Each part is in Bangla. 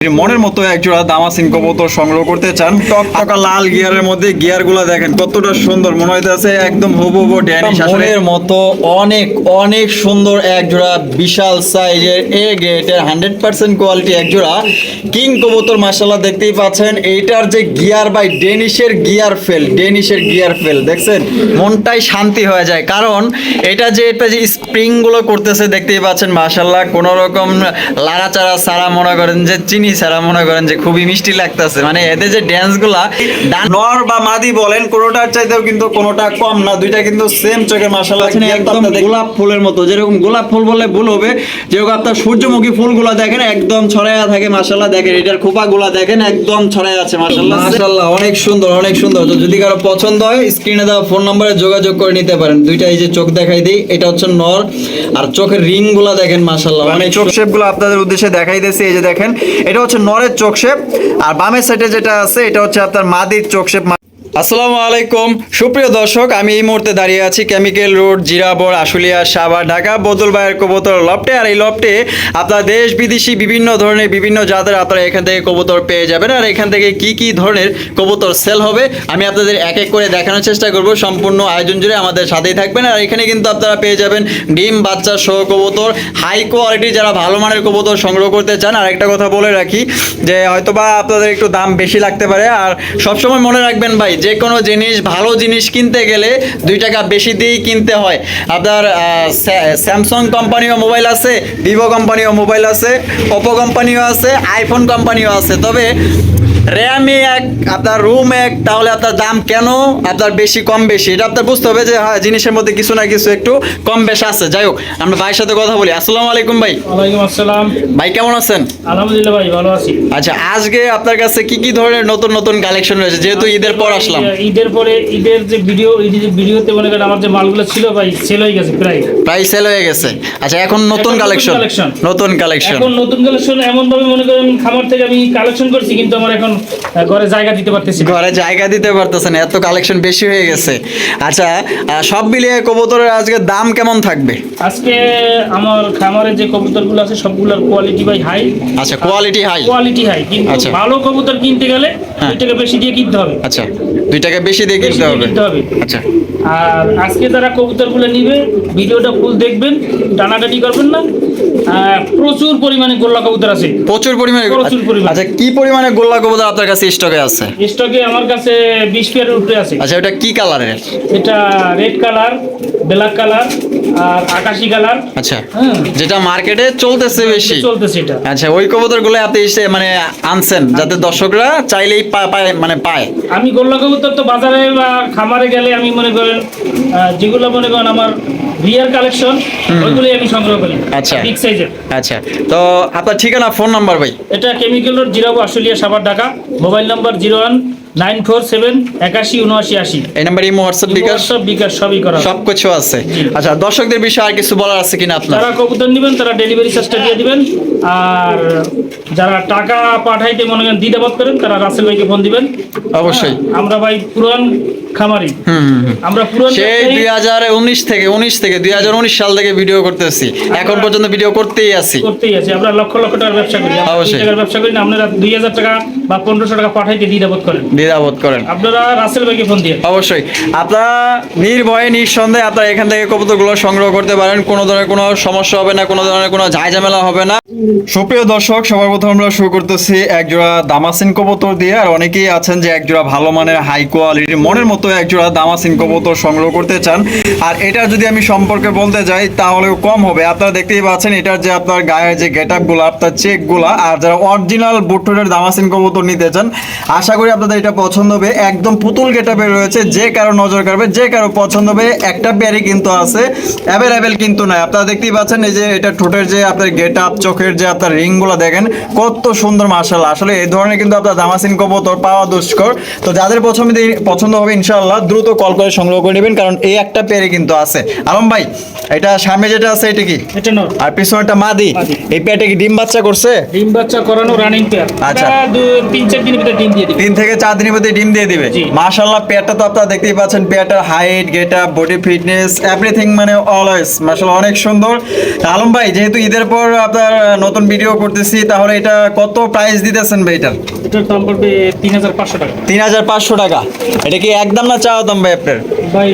মনের মতো একজোড়া দামাসিন কবুতর সংগ্রহ করতে চান। টকটকা লাল গিয়ারের মধ্যে গিয়ারগুলা দেখেন কতটা সুন্দর মনে হইতেছে একদম হবু হবু ড্যানিশ মনের মতো অনেক অনেক সুন্দর একজোড়া বিশাল সাইজের এ গ্রেটের হান্ড্রেড পার্সেন্ট কোয়ালিটি একজোড়া কিং কবুতর মাসাল্লাহ দেখতেই পাচ্ছেন। এইটার যে গিয়ার বাই ডেনিশের গিয়ার ফেল ডেনিশের গিয়ার ফেল দেখছেন? মনটাই শান্তি হয়ে যায়। কারণ এটা যে এটা যে স্প্রিংগুলো করতেছে দেখতেই পাচ্ছেন মাসাল্লাহ কোন রকম লাড়াচাড়া সারা মনে করেন যে চিনি সারা মনে করেন যে খুবই মিষ্টি লাগতেছে। মানে এদের যে ড্যান্সগুলা নর বা মাদি বলেন কোনোটার চাইতেও কিন্তু কোনোটা কম না দুইটা কিন্তু সেম চোখে মাসাল্লাহ একদম গোলাপ ফুলের মতো যেরকম গোলাপ ফুল বললে ভুল হবে যেরকম আপনার সূর্যমুখী ফুলগুলো দেখেন একদম ছড়াইয়া থাকে মাসাল্লাহ দেখেন এটার খোপাগুলা দেখেন একদম ছড়াই আছে মাসাল্লাহ। মাসাল্লাহ অনেক সুন্দর অনেক সুন্দর। তো যদি কারও পছন্দ হয় স্ক্রিনে দেওয়া ফোন নম্বরে যোগাযোগ করে নিতে পারেন। দুইটা এই যে চোখ দেখাই দিই এটা হচ্ছে নর আর চোখের রিংগুলা দেখেন মাসাল্লাহ অনেক চোখ শেপগুলো আপনাদের উদ্দেশ্যে দেখাই দিয়েছি এই যে দেখেন এটা হচ্ছে নরের চোখ শেপ, আর বামের সাইডে যেটা আছে, এটা হচ্ছে আপনার মাদির চোখ শেপ আসসালামু আলাইকুম। সুপ্রিয় দর্শক, আমি এই মুহূর্তে দাঁড়িয়ে আছি কেমিক্যাল রোড জিরাবর, আশুলিয়া, সাভার, ঢাকা, বদল ভাইয়ের কবুতর লফটে আর এই লফটে আপনার দেশ বিদেশি বিভিন্ন ধরনের বিভিন্ন জাতের আপনারা এখান থেকে কবুতর পেয়ে যাবেন। আর এখান থেকে কি কি ধরনের কবুতর সেল হবে, আমি আপনাদের এক এক করে দেখানোর চেষ্টা করব। সম্পূর্ণ আয়োজন জুড়ে আমাদের সাথেই থাকবেন। আর এখানে কিন্তু আপনারা পেয়ে যাবেন ডিম, বাচ্চা সহ কবুতর হাই কোয়ালিটি যারা ভালো মানের কবুতর সংগ্রহ করতে চান। আর একটা কথা বলে রাখি যে, হয়তোবা আপনাদের একটু দাম বেশি লাগতে পারে। আর সবসময় মনে রাখবেন ভাই যে কোনো জিনিস, ভালো জিনিস কিনতে গেলে দুই টাকা বেশি দিয়েই কিনতে হয়। আপনার স্যামসাং কোম্পানিও মোবাইল আছে, ভিভো কোম্পানিও মোবাইল আছে, ওপো কোম্পানিও আছে, আইফোন কোম্পানিও আছে। তবে র্যামে এক আপনার রুম এক তাহলে আপনার দাম কেন? আপনার বেশি কম বেশি? এটা আপনার বুঝতে হবে যে হ্যাঁ জিনিসের মধ্যে কিছু না কিছু একটু কম বেশ আছে। যাই হোক আমরা ভাইয়ের সাথে কথা বলি। আসসালামু আলাইকুম ভাই। ওয়ালাইকুম আসসালাম। ভাই কেমন আছেন? আলহামদুলিল্লাহ ভাই ভালো আছি। আচ্ছা আজকে আপনার কাছে কি কি ধরনের নতুন নতুন কালেকশন রয়েছে? যেহেতু ঈদের পর আসলাম। ঈদের পরে ঈদের যে ভিডিও ঈদের যে ভিডিওতে মনে করেন আমার যে মালগুলো ছিল ভাই সেল হয়ে গেছে প্রায়। প্রায় সেল হয়ে গেছে। আচ্ছা এখন নতুন কালেকশন নতুন কালেকশন এখন নতুন কালেকশন এমন ভাবে মনে করেন খামার থেকে আমি কালেকশন করছি কিন্তু আমার এখন ঘরে জায়গা দিতে পারতেছি ঘরে জায়গা দিতে পারতেছেন এত কালেকশন বেশি হয়ে গেছে। আচ্ছা সব মিলিয়ে কবুতরের আজকে দাম কেমন থাকবে? আজকে আমার খামারে যে কবুতরগুলো আছে সবগুলোর কোয়ালিটি ভাই হাই আচ্ছা কোয়ালিটি হাই কোয়ালিটি হাই কিন্তু আচ্ছা। ভালো কবুতর কিনতে গেলে হ্যাঁ। দুই টাকা বেশি দিয়ে কিনতে হবে। আচ্ছা দুই টাকা বেশি দিয়ে কিনতে হবে। আচ্ছা। আর আজকে যারা কবুতরগুলো নিবে ভিডিওটা ফুল দেখবেন টানাটানি করবেন না। প্রচুর পরিমাণে গোল্লা কবুতর আছে। প্রচুর পরিমাণে প্রচুর পরিমাণে। আচ্ছা কি পরিমাণে গোল্লা কবুতর আপনার কাছে স্টকে আছে? স্টকে আমার কাছে বিশ পেয়ারের উপরে আছে। আচ্ছা ওটা কি কালারের এটা রেড কালার ব্ল্যাক কালার আর আকাশি কালার আচ্ছা হ্যাঁ। যেটা মার্কেটে চলতেছে বেশি। চলতেছে এটা। আচ্ছা ওই কবুতরগুলো আপনি এসে মানে আনছেন যাতে দর্শকরা চাইলেই পায় মানে পায়। আমি গোল্লা কবুতর তো বাজারে বা খামারে গেলে আমি মনে করেন যেগুলো মনে করেন আমার রিয়ার কালেকশন ওইগুলোই আমি সংগ্রহ করি। আচ্ছা। বিগ সাইজের আচ্ছা। তো আপনার ঠিকানা ফোন নাম্বার ভাই? এটা chemical road Jirabo Ashulia Savar Dhaka. Mobile number zero one nine four seven একাশি উনআশি আশি। এই নাম্বার ইমো হোয়াটসঅ্যাপ বিকাশ? সব বিকাশ সবই করা সব কিছু আছে। আচ্ছা দর্শকদের বিষয়ে আর কিছু বলার আছে কিনা আপনার? যারা কবুতর নেবেন তারা ডেলিভারি চার্জটা দিয়ে দিবেন। আর যারা টাকা পাঠাইতে মনে করেন দ্বিধাবোধ করেন তারা রাসেল ভাইকে ফোন দিবেন। অবশ্যই। আমরা ভাই পুরান খামারি। আমরা পুরান সেই দুই হাজার উনিশ থেকে উনিশ থেকে দুই হাজার উনিশ সাল থেকে ভিডিও করতেছি। এখন পর্যন্ত ভিডিও করতেই আছি। করতেই আছে। আমরা লক্ষ লক্ষ টাকার ব্যবসা করি। অবশ্যই। ব্যবসা করি না। আপনারা দুই হাজার টাকা বা পনেরোশো টাকা পাঠাইতে দ্বিধাবোধ করেন? দ্বিধাবোধ করেন। আপনারা রাসেল ভাইকে ফোন দিয়ে। অবশ্যই। আপনারা নির্ভয়ে নিঃসন্দেহে আপনারা এখান থেকে কবুতরগুলো সংগ্রহ করতে পারেন। কোনো ধরনের কোনো সমস্যা হবে না কোনো ধরনের কোনো ঝামেলা হবে না। সুপ্রিয় দর্শক, সবার প্রথম আমরা শুরু করতেছি একজোড়া দামাসিন কবুতর দিয়ে। আর অনেকেই আছেন যে একজোড়া ভালো মানের হাই কোয়ালিটি মনের মতো একজোড়া দামাসিন কবুতর সংগ্রহ করতে চান। আর এটার যদি আমি সম্পর্কে বলতে যাই, তাহলেও কম হবে। আপনারা দেখতেই পাচ্ছেন, এটার যে আপনার গায়ের যে গেট আপগুলো আপনার চেকগুলো আর যারা অরিজিনাল বুট্টুরের দামাসিন কবুতর নিতে চান, আশা করি আপনাদের এটা পছন্দ হবে। একদম পুতুল গেটাপে রয়েছে, যে কারও নজর কাড়বে, যে কারও পছন্দ হবে, একটা পেয়ারই কিন্তু আছে অ্যাভেলেবেল কিন্তু নাই। আপনারা দেখতেই পাচ্ছেন, এই যে এটা ঠোঁটের যে আপনার গেট আপ চোখের যে আপনার রিংগুলো দেখেন কত সুন্দর মার্শাল আসলে এই ধরনের কিন্তু আপনার দামাসিন কবুতর পাওয়া দুষ্কর। তো যাদের পছন্দ পছন্দ হবে ইনশাআল্লাহ দ্রুত কল করে সংগ্রহ করে নেবেন কারণ এই একটা পেয়ারই কিন্তু আছে। আলম ভাই এটা সামনে যেটা আছে এটা কি? আর পিছনে একটা মাদি। এই পেয়ারটা কি ডিম বাচ্চা করছে? ডিম বাচ্চা করানো রানিং পেয়ার আচ্ছা। তিন চার দিনের ভিতরে ডিম দিয়ে দিবে। তিন থেকে চার দিনের মধ্যে ডিম দিয়ে দিবে। জি। মাশাল্লাহ পেয়ারটা তো আপনারা দেখতেই পাচ্ছেন পেয়ারটার height get up body fitness everything মানে অলওয়েজ মাশাল্লাহ অনেক সুন্দর। আলম ভাই যেহেতু ঈদের পর আপনার নতুন ভিডিও করতেছি তাহলে এটা কত প্রাইস দিতেছেন ভাই এটার এটার দাম পড়বে তিন হাজার পাঁচশো টাকা। তিন হাজার পাঁচশো টাকা। এটা কি একদম না চাওয়া দাম ভাই আপনার? ভাই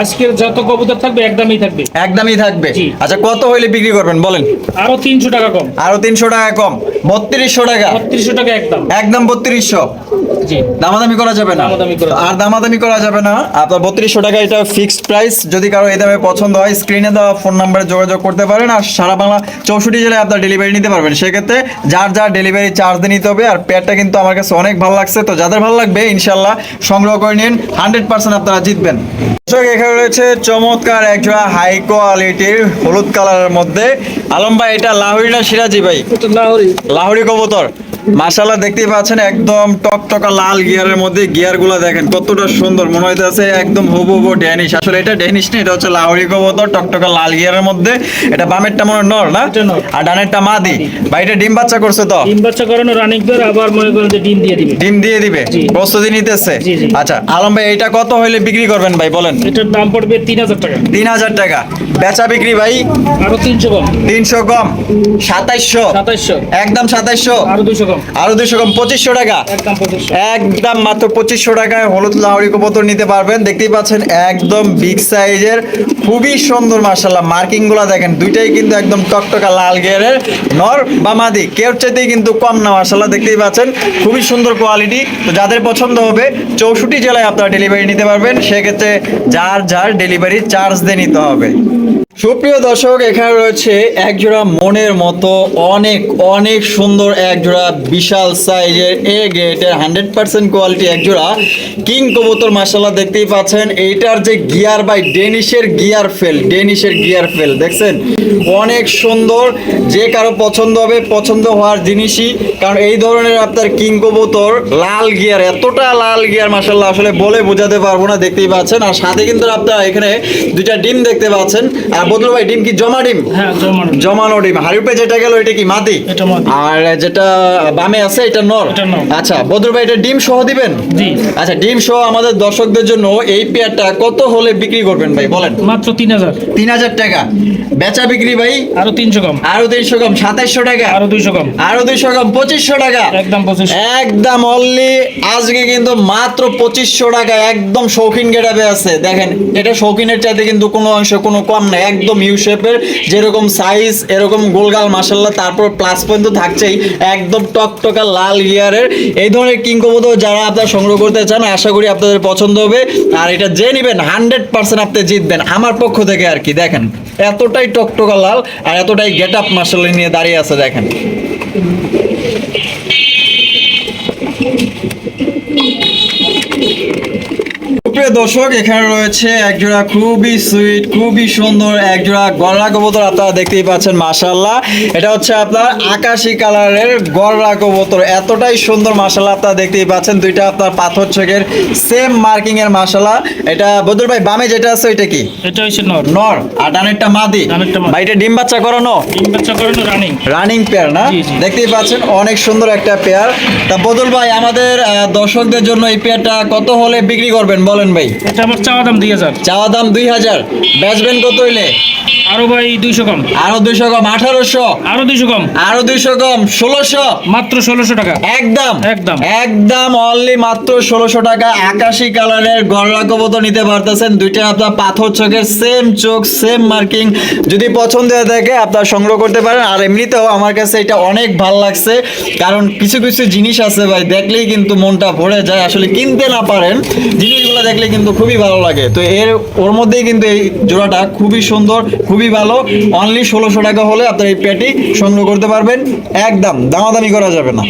আজকের যত কবুতর থাকবে একদমই থাকবে। একদমই থাকবে? আচ্ছা কত হইলে বিক্রি করবেন বলেন? আরও তিনশো টাকা কম। আরও তিনশো টাকা কম। বত্রিশশো টাকা? বত্রিশশো টাকা একদম। একদম বত্রিশশো। দামাদামি করা যাবে না। আর দামাদামি করা যাবে না। আপনার বত্রিশশো টাকা এটা ফিক্সড প্রাইস যদি কারও এই দামে পছন্দ হয় স্ক্রিনে দেওয়া ফোন নাম্বারে যোগাযোগ করতে পারেন। আর সারা বাংলা চৌষট্টি জেলায় আপনার ডেলিভারি নিতে পারবেন। সেক্ষেত্রে যার যার ডেলিভারি চার্জ দিয়ে নিতে হবে আর পেয়ারটা কিন্তু আমার কাছে অনেক ভালো লাগছে। তো যাদের ভালো লাগবে ইনশাল্লাহ সংগ্রহ করে নিন। হান্ড্রেড পার্সেন্ট আপনারা জিতবেন। দর্শক, এখানে রয়েছে চমৎকার একজোড়া হাই কোয়ালিটির হলুদ কালারের মধ্যে। আলম ভাই এটা লাহুরি না সিরাজি ভাই? লাহোরি কবুতর। মাশাল্লাহ দেখতেই পাচ্ছেন একদম টকটকা লাল গিয়ারের মধ্যে গিয়ারগুলো দেখেন কতটা সুন্দর মনে হইতেছে একদম হুবু হুবু ড্যানিশ। আসলে এটা ড্যানিশ না এটা হচ্ছে লাহোরি কবুতর টকটকা লাল গিয়ারের মধ্যে। এটা বামেরটা মনে নর না। আর ডানেরটা মাদি। ভাই এটা ডিম বাচ্চা করছে তো? ডিম বাচ্চা করানো রানিং করে আবার মনে করেন যে ডিম দিয়ে দিবে। ডিম দিয়ে দিবে। প্রস্তুতি নিতেছে। আচ্ছা আলম ভাই এটা কত হইলে বিক্রি করবেন ভাই বলেন? এটার দাম পড়বে তিন হাজার টাকা। তিন হাজার টাকা। বেচা বিক্রি ভাই? আরও তিনশো কম। তিনশো কম। সাতাইশশো? সাতাইশশো। একদম সাতাইশশো। আরও দুশো কম। আরও দুশো কম পঁচিশশো টাকা। একদম মাত্র পঁচিশশো টাকায় হলুদ লাহরি কবুতর নিতে পারবেন। দেখতেই পাচ্ছেন একদম বিগ সাইজের খুবই সুন্দর মার্শাল্লাহ মার্কিংগুলা দেখেন দুইটাই কিন্তু একদম টকটকা লাল গিয়ারের নর বা মাদি কেউ চাইতেই কিন্তু কম না মার্শাল্লাহ দেখতেই পাচ্ছেন খুবই সুন্দর কোয়ালিটি তো যাদের পছন্দ হবে চৌষট্টি জেলায় আপনারা ডেলিভারি নিতে পারবেন। সেক্ষেত্রে যার যার ডেলিভারি চার্জ দিয়ে নিতে হবে। সুপ্রিয় দর্শক, এখানে রয়েছে একজোড়া মনের মতো, অনেক অনেক সুন্দর একজোড়া, বিশাল সাইজের এ গেটের হান্ড্রেড পার্সেন্ট কোয়ালিটি একজোড়া কিং কবুতর মাসাল্লাহ দেখতেই পাচ্ছেন। এইটার যে গিয়ার বাই ডেনিশের গিয়ার ফেল, ডেনিশের গিয়ার ফেল, দেখছেন? অনেক সুন্দর, যে কারও পছন্দ হবে, পছন্দ হওয়ার জিনিসই। কারণ এই ধরনের আপনার কিং কবুতর, লাল গিয়ার, এতটা লাল গিয়ার মাসাল্লাহ আসলে বলে বোঝাতে পারব না, দেখতেই পাচ্ছেন। আর সাথে কিন্তু আপনারা এখানে দুইটা ডিম দেখতে পাচ্ছেন। বদলু ভাই ডিম কি জমা ডিম? হ্যাঁ জমানো জমানো ডিম। যেটা গেল এটা কি এটা মাদি। আর যেটা বামে আছে এটা নর? আচ্ছা বদরু ভাই এটা ডিম সহ দিবেন? জি। আচ্ছা ডিম সহ আমাদের দর্শকদের জন্য এই পেয়ারটা কত হলে বিক্রি করবেন ভাই বলেন? মাত্র তিন হাজার। তিন হাজার টাকা। বেচা বিক্রি ভাই? আরও তিনশো কম আরও তিনশো কম সাতাইশশো টাকা। আরও দুইশো কম আরও দুইশো কম পঁচিশশো টাকা। একদম পঁচিশ একদম অনলি আজকে কিন্তু মাত্র পঁচিশশো টাকা একদম শৌখিন গেটাবে আছে। দেখেন এটা শৌখিনের চাইতে কিন্তু কোনো অংশ কোনো কম নাই। একদম ইউ শেপের যেরকম সাইজ এরকম গোলগাল মাসাল্লাহ তারপর প্লাস পর্যন্ত থাকছেই, একদম টকটকা লাল গিয়ারের এই ধরনের কিংকবত যারা আপনারা সংগ্রহ করতে চান, আশা করি আপনাদের পছন্দ হবে। আর এটা যে নেবেন হান্ড্রেড পার্সেন্ট আপনি জিতবেন, আমার পক্ষ থেকে আর কি, দেখেন। এতটাই টকটকা লাল, আর এতটাই গেট আপ মাসাল্লাহ নিয়ে দাঁড়িয়ে আছে, দেখেন। দর্শক এখানে রয়েছে একজোড়া খুবই সুইট খুবই সুন্দর একজোড়া গররা কবুতর। আপনারা দেখতেই পাচ্ছেন মাশাল্লাহ এটা হচ্ছে আপনার আকাশি কালারের গররা কবুতর। এতটাই সুন্দর মাশাল্লাহ আপনারা দেখতেই পাচ্ছেন দুইটা আপনার পাথর চোখের সেম মার্কিং এর মাশাল্লাহ এটা বদর ভাই বামে যেটা আছে ওইটা কি? এটা হচ্ছে নর। নর। আর ডানেরটা মাদি। ভাই এটা ডিম বাচ্চা করানো? ডিম বাচ্চা করানো রানিং রানিং পেয়ার না। দেখতেই পাচ্ছেন অনেক সুন্দর একটা পেয়ার তা বদল ভাই আমাদের দর্শকদের জন্য এই পেয়ারটা কত হলে বিক্রি করবেন? বলেন ভাই। এটা আমার চাওয়া দাম দুই হাজার। চাওয়া দাম দুই হাজার। বেচবেন কত হইলে? আরও ভাই দুইশো কম। আরও দুইশো কম আঠারোশো। আরও দুইশো কম। আরও দুইশো কম ষোলোশো। মাত্র ষোলোশো টাকা। একদম। একদম। একদম অনলি মাত্র ষোলোশো টাকা। আকাশি কালারের কবুতর নিতে পারতেছেন। দুইটা আপনার পাথর চোখের সেম চোখ সেম মার্কিং যদি পছন্দ হয়ে থাকে আপনার সংগ্রহ করতে পারেন। আর এমনিতেও আমার কাছে এটা অনেক ভালো লাগছে। কারণ কিছু কিছু জিনিস আছে ভাই দেখলেই কিন্তু মনটা ভরে যায়। আসলে কিনতে না পারেন জিনিসগুলো দেখলে কিন্তু খুবই ভালো লাগে। তো এর ওর মধ্যেই কিন্তু এই জোড়াটা খুবই সুন্দর খুবই ভালো। অনলি ষোলোশো টাকা হলে আপনার এই প্যাটি সংগ্রহ করতে পারবেন। একদম দামাদামি করা যাবে না।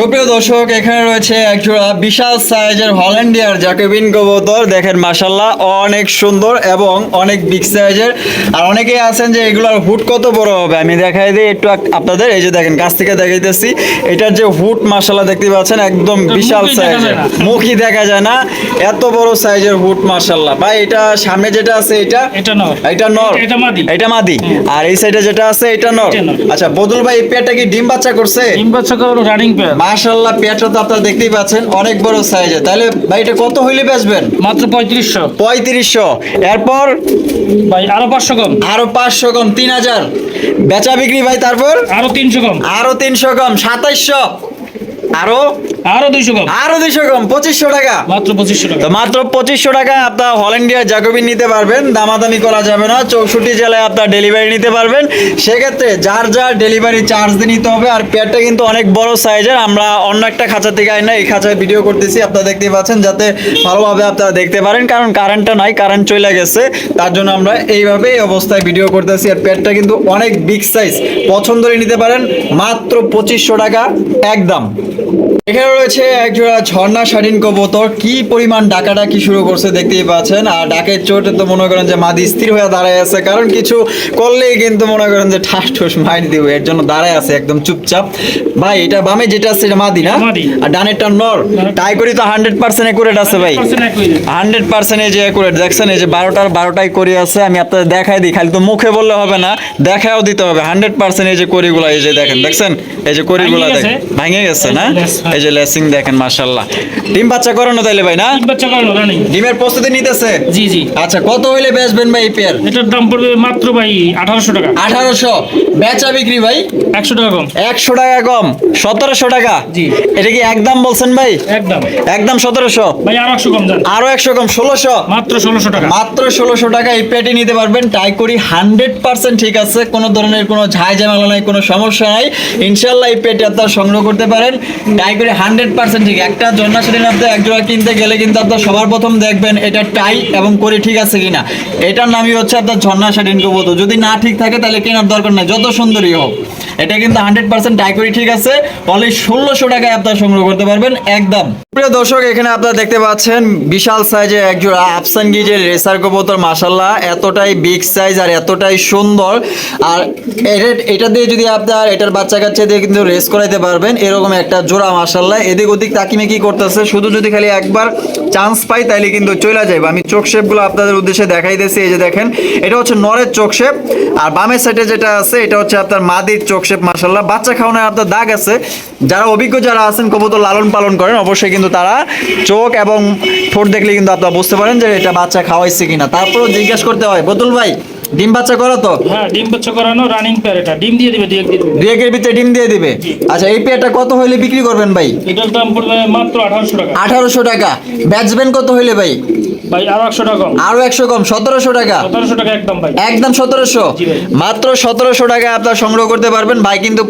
সুপ্রিয় দর্শক এখানে রয়েছে একজোড়া বিশাল সাইজের হল্যান্ডিয়ার জ্যাকোবিন কবুতর। দেখেন মাসাল্লাহ অনেক সুন্দর এবং অনেক বিগ সাইজের আর অনেকেই আছেন যে এগুলোর হুট কত বড় হবে? আমি দেখাই দিই একটু আপনাদের। এই যে দেখেন কাছ থেকে দেখাইতেছি। এটার যে হুট মাসাল্লাহ দেখতে পাচ্ছেন একদম বিশাল সাইজের মুখই দেখা যায় না। এত বড় সাইজের হুট মাসাল্লাহ ভাই এটা সামনে যেটা আছে এটা? এটা নর। এটা নর। এটা মাদি। আর এই সাইডে যেটা আছে এটা নর। আচ্ছা বদল ভাই এই পেয়ারটা কি ডিম বাচ্চা করছে? ডিম বাচ্চা করানো রানিং পেয়ার মাশাআল্লাহ পেয়ারটা তো আপনারা দেখতেই পাচ্ছেন অনেক বড় সাইজে তাহলে ভাই এটা কত হইলে বেচবেন? মাত্র পঁয়ত্রিশশো। পঁয়ত্রিশশো। এরপর? ভাই আরও পাঁচশো কম। আরও পাঁচশো কম তিন হাজার। বেচা বিক্রি ভাই তারপর? আরও তিনশো কম। আরও তিনশো কম সাতাইশশো। আরও? আরও দুইশো কম। আরও দুইশো কম পঁচিশশো টাকা। মাত্র পঁচিশশো টাকা। মাত্র পঁচিশশো টাকায় আপনার হল ইন্ডিয়া জাকবিন নিতে পারবেন দামাদামি করা যাবে না চৌষট্টি জেলায় আপনার ডেলিভারি নিতে পারবেন। সেক্ষেত্রে যার যার ডেলিভারি চার্জ দিয়ে নিতে হবে আর পেয়ারটা কিন্তু অনেক বড় সাইজের আমরা অন্য একটা খাঁচা থেকে আই না এই খাঁচায় ভিডিও করতেছি আপনারা দেখতেই পাচ্ছেন যাতে ভালোভাবে আপনারা দেখতে পারেন কারণ কারেন্টটা নাই কারেন্ট চলে গেছে তার জন্য আমরা এইভাবে এই অবস্থায় ভিডিও করতেছি আর পেয়ারটা কিন্তু অনেক বিগ সাইজ পছন্দরে নিতে পারেন মাত্র পঁচিশশো টাকা একদম। এখানে রয়েছে এক জোড়া ঝর্ণা শাড়িন কবুতর। কি পরিমাণ ডাকাটা কি শুরু করছে দেখতেই পাচ্ছেন। আর ডাকের চোটে তো মনে করেন যে মাদি স্থির হয়ে দাঁড়ায় আছে। কারণ কিছু করলেই কিন্তু মনে করেন যে ঠাস ঠুস মাইর দিব। এর জন্য দাঁড়ায় আছে একদম চুপচাপ। ভাই এটা বামে যেটা আছে এটা মাদি না? আর ডানেরটা নর। তাই করি তো হান্ড্রেড পার্সেন্ট একুরেট আছে ভাই। হান্ড্রেড পার্সেন্ট এই যে একুরেট দেখছেন এই যে বারোটার বারোটাই করি আছে। আমি আপনাদের দেখাই দিই। খালি তো মুখে বললে হবে না। দেখাও দিতে হবে। হান্ড্রেড পার্সেন্ট এই যে করিগুলো এই যে দেখেন। দেখছেন? এই যে করিগুলো দেখেন? ভাঙে গেছে না? এই যে লেস, দেখেন মাশাল্লাহ ডিম বাচ্চা করানো তাইলে ভাই না? ডিম বাচ্চা করানো রানিং। ডিমের প্রস্তুতি নিতেছে? জি জি। আচ্ছা কত হইলে বেচবেন ভাই এই পেয়ার এটার দাম পড়বে মাত্র ভাই আঠারোশো টাকা। আঠারোশো। বেচা বিক্রি ভাই? একশো টাকা কম। একশো টাকা কম। সতেরোশো টাকা? জি। এটা কি একদম বলছেন ভাই? একদম। একদম সতেরোশো? ভাই আর একশো কম যান। আরও একশো কম ষোলোশো? মাত্র ষোলোশো টাকা। মাত্র ষোলোশো টাকা এই পেটি নিতে পারবেন। ট্রাই করি হান্ড্রেড পার্সেন্ট ঠিক আছে। কোনো ধরনের কোনো ঝাই ঝামেলা নাই কোনো সমস্যা নাই। ইনশাল্লাহ এই পেটি আপনার সংগ্রহ করতে পারেন। ট্রাই করি হান্ড্রেড পার্সেন্ট ঠিক। একটা জন্না সেদিন আপনি এক জোড়া কিনতে গেলে কিন্তু আপনার সবার প্রথম দেখবেন এটা টাই এবং করি ঠিক আছে কিনা। এটার নামই হচ্ছে আপনার ঝর্ণা সেদিন কবুতর। যদি না ঠিক থাকে তাহলে কেনার দরকার নাই, যত সুন্দরই হোক। এটা কিন্তু হান্ড্রেড পার্সেন্ট ট্রাই করি ঠিক আছে। অনলি ষোলোশো টাকায় আপনার সংগ্রহ করতে পারবেন একদম। প্রিয় দর্শক, এখানে আপনারা দেখতে পাচ্ছেন বিশাল সাইজের এক জোড়া আফসান গিজের রেসার কবুতর মাসাল্লাহ এতটাই বিগ সাইজ আর এতটাই সুন্দর। আর এটা- দিয়ে যদি আপনার এটার বাচ্চা কাচ্চা দিয়ে কিন্তু রেস করাইতে পারবেন, এরকম একটা জোড়া মাসাল্লাহ এদিক ওদিক তাকিমে কি করতেছে। শুধু যদি খালি একবার চান্স পাই, তাইলে কিন্তু চলে যাবে আমি চোখ শেপগুলো আপনাদের উদ্দেশ্যে দেখাই দিয়েছি, এই যে দেখেন, এটা হচ্ছে নরের চোখ শেপ। আর বামের সাইডে যেটা আছে, এটা হচ্ছে আপনার মাদির চোখ শেপ মাসাল্লাহ বাচ্চা খাওয়ানোর আপনার দাগ আছে। যারা অভিজ্ঞ যারা আছেন, কবুতর লালন পালন করেন, অবশ্যই কিন্তু তারা চোখ এবং ঠোঁট দেখলে কিন্তু আপনারা বুঝতে পারেন যে এটা বাচ্চা খাওয়াইছে কিনা। তারপরও জিজ্ঞাসা করতে হয়, বদুল ভাই ডিম বাচ্চা করো তো? হ্যাঁ ডিম বাচ্চা করানো রানিং পেয়ার এটা। ডিম দিয়ে দিবে দুই একদিন দুই একের ভিতরে ডিম দিয়ে দিবে? আচ্ছা এই পেয়ারটা কত হইলে বিক্রি করবেন ভাই? এটার দাম পড়বে মাত্র আঠারোশো টাকা। আঠারোশো টাকা। বেচবেন কত হইলে ভাই? ভাই আরও একশো টাকা কম। আরও একশো কম সতেরোশো টাকা। সতেরোশো টাকা একদম ভাই। মাত্র সতেরোশো টাকায় আপনার সংগ্রহ করতে পারবেন। ভাই কিন্তু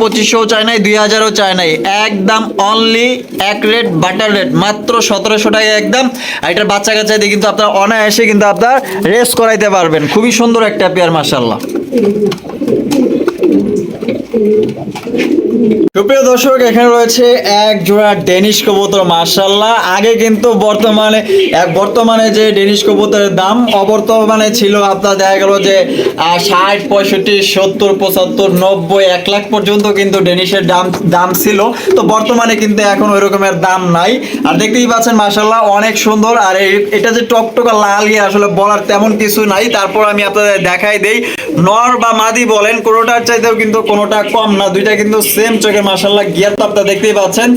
নাই নাই। একদম অনলি এক রেট বাটার রেট মাত্র সতেরোশো টাকা একদম। আর এটার বাচ্চা কাচ্চা দিয়ে কিন্তু আপনার অনায়াসে কিন্তু আপনার রেস করাইতে পারবেন। খুবই সুন্দর একটা পেয়ার মাসাল্লাহ সুপ্রিয় দর্শক, এখানে রয়েছে এক জোড়া ডেনিশ কবুতর মার্শাল্লাহ আগে কিন্তু বর্তমানে, এক বর্তমানে যে ডেনিশ কবুতরের দাম, অবর্তমানে ছিল আপনার দেখা গেল যে ষাট, পঁয়ষট্টি, সত্তর, পঁচাত্তর, নব্বই, এক লাখ পর্যন্ত কিন্তু ডেনিশের দাম দাম ছিল। তো বর্তমানে কিন্তু এখন ওই রকমের দাম নাই। আর দেখতেই পাচ্ছেন মার্শাল্লাহ অনেক সুন্দর। আর এটা যে টকটকা লাল গিয়ে আসলে বলার তেমন কিছু নাই। তারপর আমি আপনাদের দেখাই দেই। নর বা মাদি বলেন কোনোটার চাইতেও কিন্তু কোনোটা কম না। দুইটা কিন্তু সেম চোখের মাসাল্লাহ গিয়ার তো আপনারা দেখতেই পাচ্ছেন।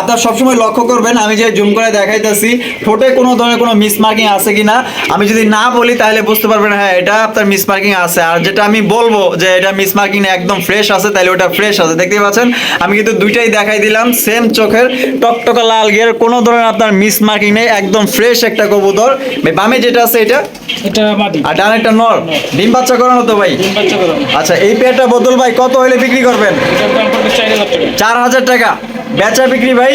আপনারা সবসময় লক্ষ্য করবেন আমি যে জুম করে দেখাইতেছি ঠোঁটে কোনো ধরনের কোনো মিস মার্কিং আছে কিনা আমি যদি না বলি তাহলে বুঝতে পারবেন হ্যাঁ এটা আপনার মিস মার্কিং আছে। আর যেটা আমি বলব যে এটা মিস মার্কিং একদম ফ্রেশ আছে তাহলে ওটা ফ্রেশ আছে। দেখতেই পাচ্ছেন আমি কিন্তু দুইটাই দেখাই দিলাম সেম চোখের টকটকা লাল গিয়ার কোনো ধরনের আপনার মিস মার্কিং নেই একদম ফ্রেশ একটা কবুতর। বামে যেটা আছে এটা? এটা মাদি। আর ডান একটা নর। ডিম বাচ্চা করানো তো ভাই? আচ্ছা এই পেয়ারটা বদল ভাই কত হলে বিক্রি করবেন? চার হাজার টাকা। বেচা বিক্রি ভাই?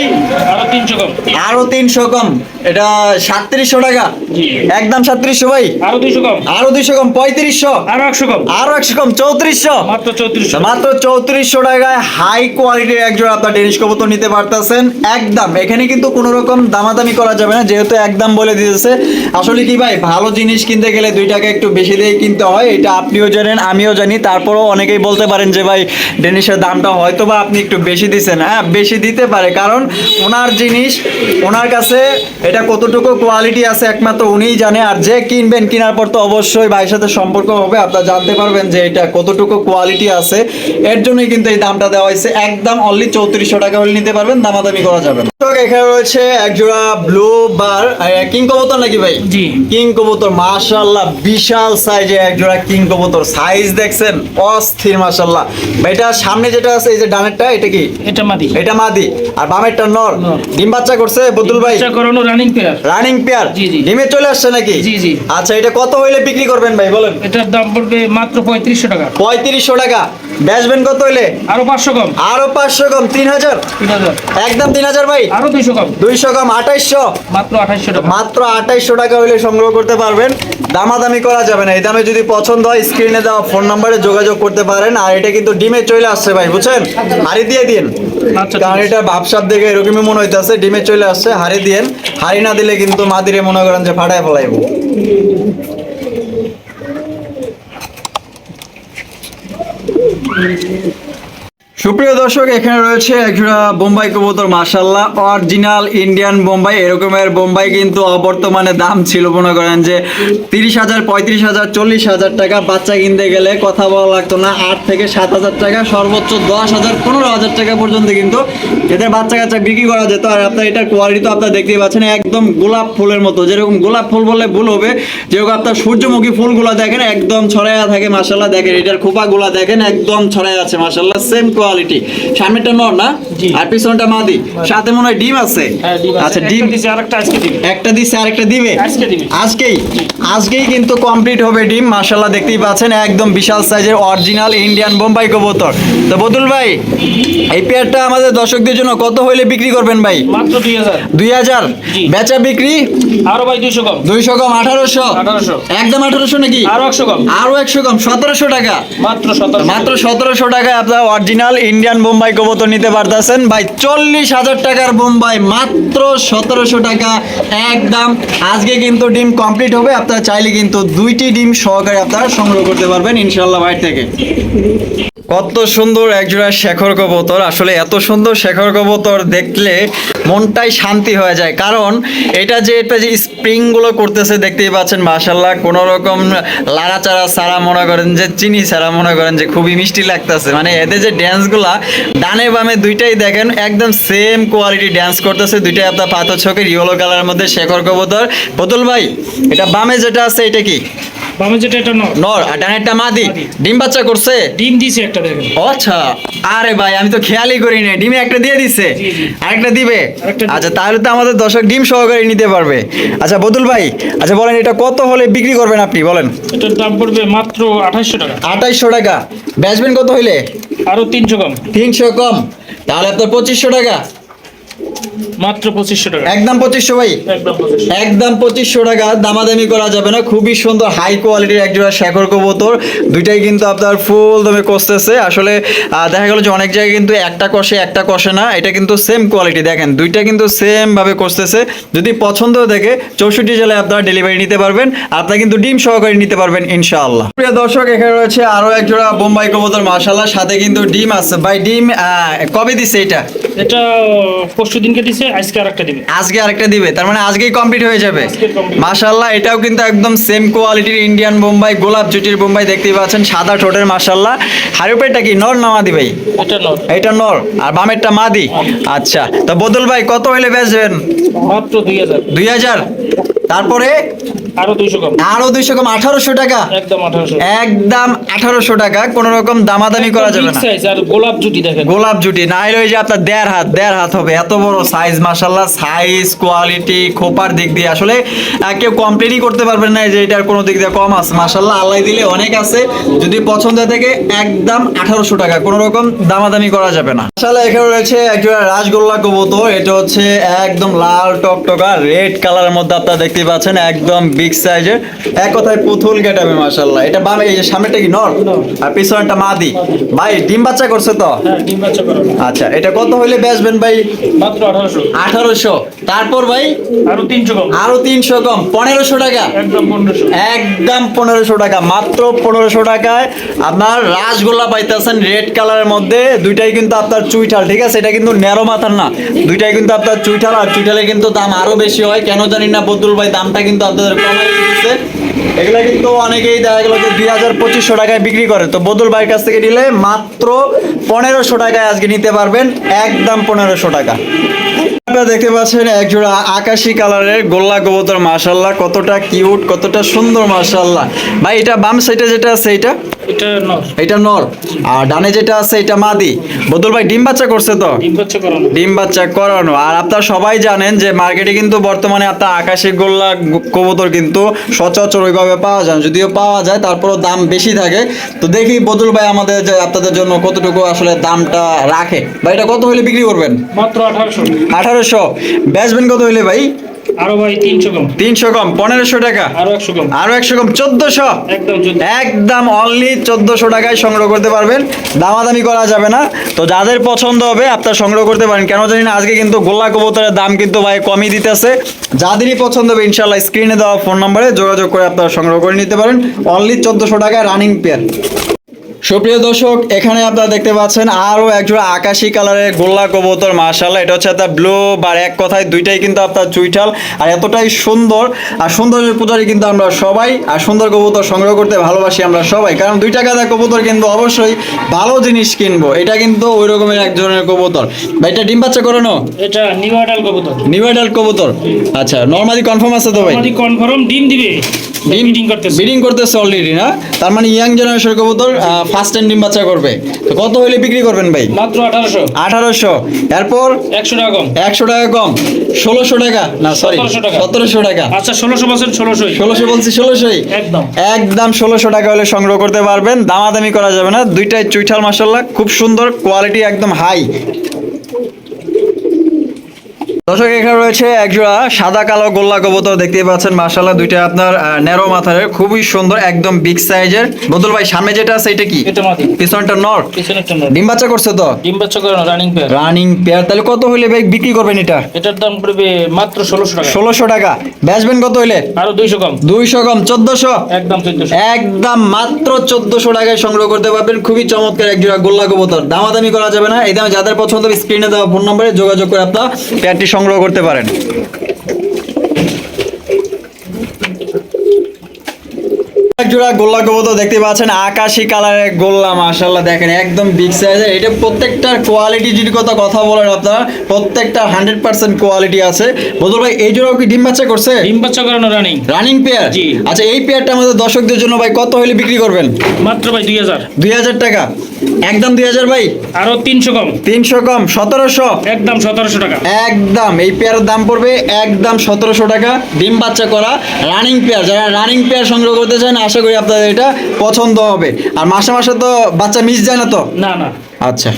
আরও তিনশো কম। আরও তিনশো কম। এটা সাতত্রিশশো টাকা। একদম সাতত্রিশশো ভাই। আরও দুইশো কম। আরও দুইশো কম পঁয়ত্রিশশো। আরও একশো কম। আরও একশো কম চৌত্রিশশো। মাত্র চৌত্রিশশো। মাত্র চৌত্রিশশো টাকায় হাই কোয়ালিটির একজন আপনার ডেনিশ কবুতর নিতে পারতেছেন। একদম এখানে কিন্তু কোনো রকম দামাদামি করা যাবে না যেহেতু একদম বলে দিতেছে। আসলে কি ভাই ভালো জিনিস কিনতে গেলে দুই টাকা একটু বেশি দিয়ে কিনতে হয় এটা আপনিও জানেন আমিও জানি। তারপরও অনেকেই বলতে পারেন যে ভাই ডেনিশের দামটা হয়তো বা আপনি একটু বেশি দিচ্ছেন হ্যাঁ বেশি দিতে পারে কারণ ওনার জিনিস ওনার কাছে এটা এটা কতটুকু কোয়ালিটি আছে একমাত্র উনিই জানে আর যে কিনবেন কেনার পর তো অবশ্যই ভাইয়ের সাথে সম্পর্ক হবে আপনারা জানতে পারবেন যে এটা কতটুকু কোয়ালিটি আছে। এর জন্যই কিন্তু এই দামটা দেওয়া হয়েছে একদম অনলি চৌত্রিশশো টাকা হলে নিতে পারবেন দামাদামি করা যাবে এখানে রয়েছে একজোড়া ব্লু বার কিং কবুতর নাকি ভাই? জি। কিং কবুতর বিশাল সাইজে একজোড়া কিং কবুতর। সাইজ দেখছেন অস্থির মাশাল্লাহ ভাই এটা সামনে যেটা আছে এই যে ডানেরটা এটা কি? এটা মাদি। এটা মাদি। আর বামেরটা নর। নর। ডিম বাচ্চা করছে বদুল ভাই? বাচ্চা করানো রানিং পেয়ার রানিং পেয়ার জি, জি। ডিমে চলে আসছে নাকি? জি, জি। আচ্ছা এটা কত হইলে বিক্রি করবেন ভাই বলেন। এটার দাম পড়বে মাত্র পঁয়ত্রিশশো টাকা। পঁয়ত্রিশশো টাকা। বেচবেন কত হইলে? আরও পাঁচশো কম। আরও পাঁচশো কম তিন হাজার? একদম তিন হাজার ভাই? আরও দুইশো কম। দুইশো কম আঠাইশশো? মাত্র আঠাইশশো টাকা। মাত্র আঠাইশশো টাকা হইলে সংগ্রহ করতে পারবেন। দামাদামি করা যাবে না। এই দামে যদি পছন্দ হয় স্ক্রিনে দেওয়া ফোন নাম্বারে যোগাযোগ করতে পারেন। আর এটা কিন্তু ডিমে চলে আসছে ভাই বুঝছেন? হাড়ি দিয়ে দিন আচ্ছা, কারণ এটা ভাবসাব দেখে এরকমই মনে হইতেছে ডিমে চলে আসছে। হাড়ি দিয়েন। হাড়ি না দিলে কিন্তু মাদিরে মনে করেন যে ফাটায় ফেলাইব। Thank you. সুপ্রিয় দর্শক, এখানে রয়েছে একজোড়া বোম্বাই কবুতর মাসাল্লাহ অরিজিনাল ইন্ডিয়ান বোম্বাই, এরকমের বোম্বাই কিন্তু অবর্তমানে দাম ছিল, মনে করেন যে তিরিশ হাজার, পঁয়ত্রিশ হাজার, চল্লিশ হাজার টাকা। বাচ্চা কিনতে গেলে কথা বলা লাগতো না, আট থেকে সাত হাজার টাকা, সর্বোচ্চ দশ হাজার, পনেরো হাজার টাকা পর্যন্ত কিন্তু এদের বাচ্চা কাচ্চা বিক্রি করা যেত। আর আপনার এটার কোয়ালিটি তো আপনার দেখতেই পাচ্ছেন, একদম গোলাপ ফুলের মতো। যেরকম গোলাপ ফুল বললে ভুল হবে, যেরকম আপনার সূর্যমুখী ফুলগুলো দেখেন, একদম ছড়াইয়া থাকে মাসাল্লাহ দেখেন, এটার খোপাগুলা দেখেন, একদম ছড়াইয়া আছে মাসাল্লাহ সেম কোয়ালিটি সামনেটা নর না? আর পিছনটা মাদি। সাথে মনে হয় ডিম আছে। হ্যাঁ আচ্ছা ডিম দিছে আরেকটা আজকে দিবে। একটা দিচ্ছে আরেকটা দিবে? আজকে দিবে। আজকেই? আজকেই কিন্তু কমপ্লিট হবে ডিম। মাশাল্লাহ দেখতেই পাচ্ছেন একদম বিশাল সাইজের অরিজিনাল ইন্ডিয়ান বোম্বাই কবুতর। তো বদুল ভাই এই পেয়ারটা আমাদের দর্শকদের জন্য কত হইলে বিক্রি করবেন ভাই? মাত্র দুই হাজার। দুই হাজার? জি। বেচা বিক্রি? আরও ভাই দুইশো কম। দুইশো কম আঠারোশো? আঠারোশো। একদম আঠারোশো নাকি? আরও একশো কম। আরও একশো কম সতেরোশো টাকা? মাত্র সতেরো মাত্র সতেরোশো টাকায় আপনার অরিজিনাল ইন্ডিয়ান বোম্বাই কবুতর নিতে পারতেছেন। ভাই, চল্লিশ হাজার টাকার বোম্বাই মাত্র সতেরোশো টাকা, একদম। আজকে কিন্তু ডিম কমপ্লিট হবে। আপনারা চাইলে কিন্তু দুইটি ডিম সহকারে আপনারা সংগ্রহ করতে পারবেন ইনশাল্লাহ বাইর থেকে। কত সুন্দর একজোড়া শেখর কবুতর। আসলে এত সুন্দর শেখর কবুতর দেখলে মনটাই শান্তি হয়ে যায়। কারণ এটা যে এটা যে স্প্রিংগুলো করতেছে, দেখতেই পাচ্ছেন মাশাল্লাহ কোনো রকম লাড়াচাড়া ছাড়া মনে করেন যে, চিনি ছাড়া মনে করেন যে, খুবই মিষ্টি লাগতেছে। মানে এদের যে ড্যান্সগুলা ডানে বামে দুইটাই দেখেন, একদম সেম কোয়ালিটি ড্যান্স করতেছে। দুইটাই আপনার পাথর ছকের ইয়েলো কালারের মধ্যে শেখর কবুতর। বদল ভাই, এটা বামে যেটা আছে, এটা কি? বামে যেটা এটা নয় নর আর ডানেরটা মাদি। ডিম বাচ্চা করছে? ডিম দিছে একটা দেখেন। আচ্ছা। আরে ভাই আমি তো খেয়ালই করি না ডিমে একটা দিয়ে দিছে। আরেকটা দিবে? আচ্ছা তাহলে তো আমাদের দর্শক ডিম সহকারে নিতে পারবে। আচ্ছা বদুল ভাই আচ্ছা বলেন এটা কত হলে বিক্রি করবেন আপনি? বলেন। এটার দাম পড়বে মাত্র আঠাশশো টাকা। আঠাইশশো টাকা। বেচবেন কত হইলে? আরও তিনশো কম। তিনশো কম। তাহলে আপনার পঁচিশশো টাকা। মাত্র পঁচিশশো টাকা। একদম পঁচিশশো ভাই? একদম পঁচিশশো। টাকা দামাদামি করা যাবে না। খুবই সুন্দর হাই কোয়ালিটির একজোড়া শেখর কবুতর। দুইটাই কিন্তু আপনার ফুল দমে কষতেছে। আসলে দেখা গেল যে অনেক জায়গায় কিন্তু একটা কষে একটা কষে না। এটা কিন্তু সেম কোয়ালিটি দেখেন। দুইটা কিন্তু সেম ভাবে কষতেছে। যদি পছন্দ দেখে চৌষট্টি জেলায় আপনারা ডেলিভারি নিতে পারবেন। আপনারা কিন্তু ডিম সহকারে নিতে পারবেন ইনশাআল্লাহ। প্রিয় দর্শক এখানে রয়েছে আরও একজোড়া বোম্বাই কবুতর মাশাল্লাহ সাথে কিন্তু ডিম আছে। ভাই ডিম কবে দিছে এটা? এটা পরশু দিনকে দিছে। আজকে আরেকটা দিবে। আজকে আরেকটা দিবে তার মানে আজকেই কমপ্লিট হয়ে যাবে। মাশাআল্লাহ এটাও কিন্তু একদম সেম কোয়ালিটির ইন্ডিয়ান বোম্বাই গোলাপ জুটির বোম্বাই দেখতেই পাচ্ছেন সাদা ঠোঁটের মাশাল্লাহ হারুপেরটা কি নর না মাদি ভাই? এটা নর। এটা নর আর বামেরটা মাদি? আচ্ছা তো বদল ভাই কত হলে বেচবেন? মাত্র দুই হাজার। দুই হাজার? তারপরে? আরও দুইশো কম। আরও দুইশো কম আঠারোশো টাকা? একদম আঠারোশো একদম আঠারোশো টাকা কোনো রকম দামাদামি করা যাবে না। সাইজ আর গোলাপ জুটি দেখেন। গোলাপ জুটি না হলে ওই যে আপনার দেড় হাত দেড় হাত হবে এত বড় সাইজ মাসাল্লাহ সাইজ কোয়ালিটি খোপার দিক দিয়ে। আসলে কেউ কমপ্লেনই করতে পারবেন না যে এটার কোনো দিক দিয়ে কম আছে। মাসাল্লাহ আল্লাহ দিলে অনেক আছে। যদি পছন্দ থেকে একদম আঠারোশো টাকা কোনো রকম দামাদামি করা যাবে না। এখানে রয়েছে একজোড়া রাসগোল্লা কবুতর। এটা হচ্ছে একদম লাল টকটকা রেড কালারের মধ্যে আপনারা দেখতে পাচ্ছেন একদম বিগ সাইজের এক কথায় পুতুল গেটাবে মাশাল্লাহ এটা বামে এই যে সামনেটা কি? নর? নর। আর পিছনেরটা মাদি। ভাই ডিম বাচ্চা করছে তো? ডিম বাচ্চা করানো আচ্ছা এটা কত হইলে বেচবেন ভাই? মাত্র আঠারোশো। আঠারোশো। তারপর ভাই? আরও তিনশো কম। আরও তিনশো কম। পনেরোশো টাকা। একদম পনেরোশো। একদম পনেরোশো টাকা। মাত্র টাকায় আপনার রাসগোল্লা পাইতেছেন রেড কালারের মধ্যে। দুইটাই কিন্তু আপনার চুইঠাল ঠিক আছে? এটা কিন্তু ন্যারো মাথার না। দুইটাই কিন্তু আপনার চুইঠাল আর চুইঠালে কিন্তু দাম আরও বেশি হয়। কেন জানি না বদুল ভাই দামটা কিন্তু আপনাদের কমাই দিচ্ছে এগুলা কিন্তু অনেকেই দেখা গেলো যে দুই হাজার পঁচিশশো টাকায় বিক্রি করে। তো বদুল ভাইয়ের কাছ থেকে নিলে মাত্র পনেরোশো টাকায় আজকে নিতে পারবেন একদম পনেরোশো টাকা। আপনারা দেখতে পাচ্ছেন এক জোড়া আকাশি কালারের গোল্লা কবুতর মাশাল্লাহ কতটা কিউট কতটা সুন্দর মাশাল্লাহ ভাই এটা বাম সাইডে যেটা আছে এটা? এটা নর। এটা নর। আর ডানে যেটা আছে এটা মাদি। বদল ভাই ডিম বাচ্চা করছে তো? ডিম বাচ্চা করানো। ডিম বাচ্চা করানো। আর আপনারা সবাই জানেন যে মার্কেটে কিন্তু বর্তমানে আপনার আকাশি গোল্লা কবুতর কিন্তু সচরাচর ওইভাবে পাওয়া যায় যদিও পাওয়া যায় তারপরও দাম বেশি থাকে। তো দেখি বদুল ভাই আমাদের যে আপনাদের জন্য কতটুকু আসলে দামটা রাখে। ভাই এটা কত হলে বিক্রি করবেন? মাত্র আঠারোশো। আঠারোশো। বেচবেন কত হইলে ভাই? আরও ভাই তিনশো কম। তিনশো কম পনেরোশো টাকা। আরও কম। আরও একদম একদম অনলি চোদ্দশো টাকায় সংগ্রহ করতে পারবেন। দামাদামি করা যাবে না। তো যাদের পছন্দ হবে আপনার সংগ্রহ করতে পারেন। কেন জানি না আজকে কিন্তু গোল্লা কবুতরের দাম কিন্তু ভাই কমই দিতেছে। যাদেরই পছন্দ হবে ইনশাল্লাহ স্ক্রিনে দেওয়া ফোন নম্বরে যোগাযোগ করে আপনারা সংগ্রহ করে নিতে পারেন। অনলি চোদ্দশো টাকায় রানিং পেয়ার সুপ্রিয় দর্শক এখানে আপনারা দেখতে পাচ্ছেন আরও একজোড়া আকাশি কালারের গোল্লা কবুতর মার্শাল্লাহ এটা হচ্ছে আপনার ব্লু বা এক কথায় দুইটাই কিন্তু আপনার চুইঠাল আর এতটাই সুন্দর। আর সৌন্দর্যের পূজারি কিন্তু আমরা সবাই আর সুন্দর কবুতর সংগ্রহ করতে ভালোবাসি আমরা সবাই। কারণ দুই টাকা কবুতর কিন্তু অবশ্যই ভালো জিনিস কিনবো। এটা কিন্তু ওই রকমের এক ধরনের কবুতর। বা এটা ডিম বাচ্চা করানো? এটা নিউ আডাল কবুতর। নিউডাল কবুতর? আচ্ছা নর্মালি কনফার্ম আছে তো ভাই? কনফার্ম ডিম দিবে। ডিম ব্রিডিং করতেছে। অলরেডি না? তার মানে ইয়াং জেনারেশন কবুতর ফার্স্ট টাইম ডিম বাচ্চা করবে। তো কত হলে বিক্রি করবেন ভাই? মাত্র আঠারোশো। আঠারোশো। এরপর? একশো টাকা কম। একশো টাকা কম। ষোলোশো টাকা? না সরি 1700 টাকা। সতেরোশো টাকা। আচ্ছা ষোলোশো পার্সেন্ট ষোলোশোই। ষোলোশো বলছি 1600 একদম। একদম ষোলোশো টাকা হলে সংগ্রহ করতে পারবেন। দামাদামি করা যাবে না। দুইটাই চুইঠাল মাসাল্লাহ খুব সুন্দর কোয়ালিটি একদম হাই দর্শক এখানে রয়েছে একজোড়া সাদা কালো গোল্লা কবুতর। দেখতে পাচ্ছেন মাসাল্লাহ দুইটা আপনার ন্যারো মাথার। খুবই সুন্দর একদম বিগ সাইজের বদল ভাই সামনে যেটা আছে এটা কি? পিছনটা নর। ডিম বাচ্চা করছে তো? ডিম বাচ্চা করানো রানিং পেয়ার রানিং পেয়ার তাহলে কত হইলে ভাই বিক্রি করবেন এটা? এটার দাম পড়বে মাত্র ষোলোশো টাকা। ষোলোশো টাকা। বেচবেন কত হইলে? আরও দুইশো কম। দুইশো কম চোদ্দশো? একদম একদম মাত্র চোদ্দশো টাকায় সংগ্রহ করতে পারবেন। খুবই চমৎকার একজোড়া গোল্লা কবুতর। দামাদামি করা যাবে না। এই দামে যাদের পছন্দ স্ক্রিনে দেওয়া ফোন নম্বরে যোগাযোগ করে আপনার প্যাডটি সংগ্রহ করতে পারেন। জোড়া গোল্লা কবুতর দেখতে পাচ্ছেন আকাশি কালারের গোল্লা মাশাল্লাহ দেখেন একদম বিগ সাইজের এটা প্রত্যেকটার কোয়ালিটি যদি কথা কথা বলেন আপনার প্রত্যেকটা হান্ড্রেড পার্সেন্ট কোয়ালিটি আছে। বদল ভাই এই জোড়াও কি ডিম বাচ্চা করছে? ডিম বাচ্চা করানো রানিং রানিং পেয়ার জি। আচ্ছা এই পেয়ারটা আমাদের দর্শকদের জন্য ভাই কত হলে বিক্রি করবেন? মাত্র ভাই দুই হাজার। দুই হাজার টাকা। একদম দুই হাজার ভাই? আরও তিনশো কম। তিনশো কম সতেরোশো? একদম সতেরোশো টাকা। একদম এই পেয়ারের দাম পড়বে একদম সতেরোশো টাকা। ডিম বাচ্চা করা রানিং পেয়ার যারা রানিং পেয়ার সংগ্রহ করতে চান আশা করি আপনাদের এটা পছন্দ হবে। আর মাসে মাসে তো বাচ্চা মিস যায় না তো? না না। আচ্ছা।